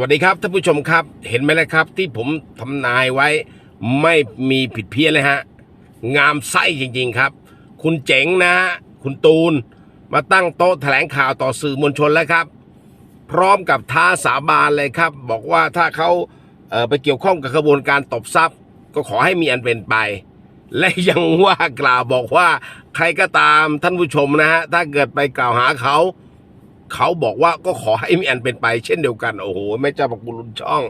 วัสดีครับท่านผู้ชมครับ เห็นไหมล่ะครับ ที่ผมทำนายไว้ไม่มีผิดเพี้ยนเลยฮะ งามไส้จริงๆครับ คุณเจ๋งนะฮะคุณตูนมาตั้งโต๊ะแถลงข่าวต่อสื่อมวลชนแล้วครับ พร้อมกับท้าสาบานเลยครับ บอกว่าถ้าเขาเไปเกี่ยวข้องกับกระบวนการตบทรัพย์ ก็ขอให้มีอันเป็นไป และยังว่ากล่าวบอกว่าใครก็ตามท่านผู้ชมนะฮะถ้าเกิดไปกล่าวหาเขา เขาบอกว่าก็ขอให้มีอันเป็นไป เช่นเดียวกันโอ้โหแม่เจ้าประกุลุนช่อง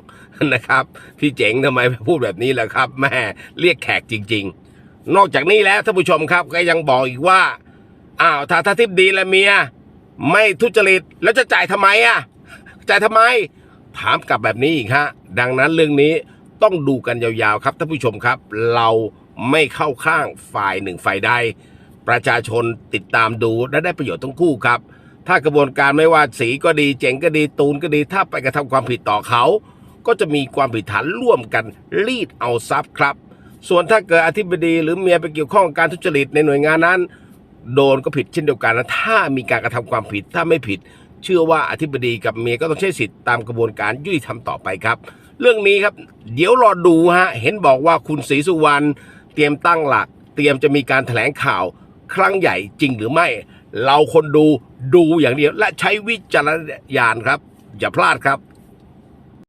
นะครับ พี่เจ๋งทำไมพูดแบบนี้ล่ะครับแม่เรียกแขกจริง ๆ นอกจากนี้แล้วท่านผู้ชมครับก็ยังบอกอีกว่าอ้าวถ้าถ้าทิพย์ดีและเมีย ไม่ทุจริตแล้วจะจ่ายทำไมอะจ่ายทำไม ถามกลับแบบนี้อีกฮะดังนั้นเรื่องนี้ต้องดูกันยาวๆครับท่านผู้ชมครับ เราไม่เข้าข้างฝ่ายหนึ่งฝ่ายใดประชาชนติดตามดูและได้ประโยชน์ทั้งคู่ครับ ถ้ากระบวนการไม่ว่าสีก็ดีเจ๋งก็ดีตูนก็ดีถ้าไปกระทำความผิดต่อเขา ก็จะมีความผิดฐานร่วมกันรีดเอาทรัพย์ครับ ส่วนถ้าเกิดอธิบดีหรือเมียไปเกี่ยวข้องการทุจริตในหน่วยงานนั้น โดนก็ผิดเช่นเดียวกันนะถ้ามีการกระทำความผิดถ้าไม่ผิด เชื่อว่าอธิบดีกับเมียก็ต้องใช้สิทธิ์ตามกระบวนการยุติธรรมต่อไปครับ เรื่องนี้ครับ เดี๋ยวรอดูฮะเห็นบอกว่าคุณศรีสุวรรณเตรียมตั้งหลัก เตรียมจะมีการแถลงข่าวครั้งใหญ่จริงหรือไม่ เราคนดู ดูอย่างเดียวและใช้วิจารณญาณครับ อย่าพลาดครับ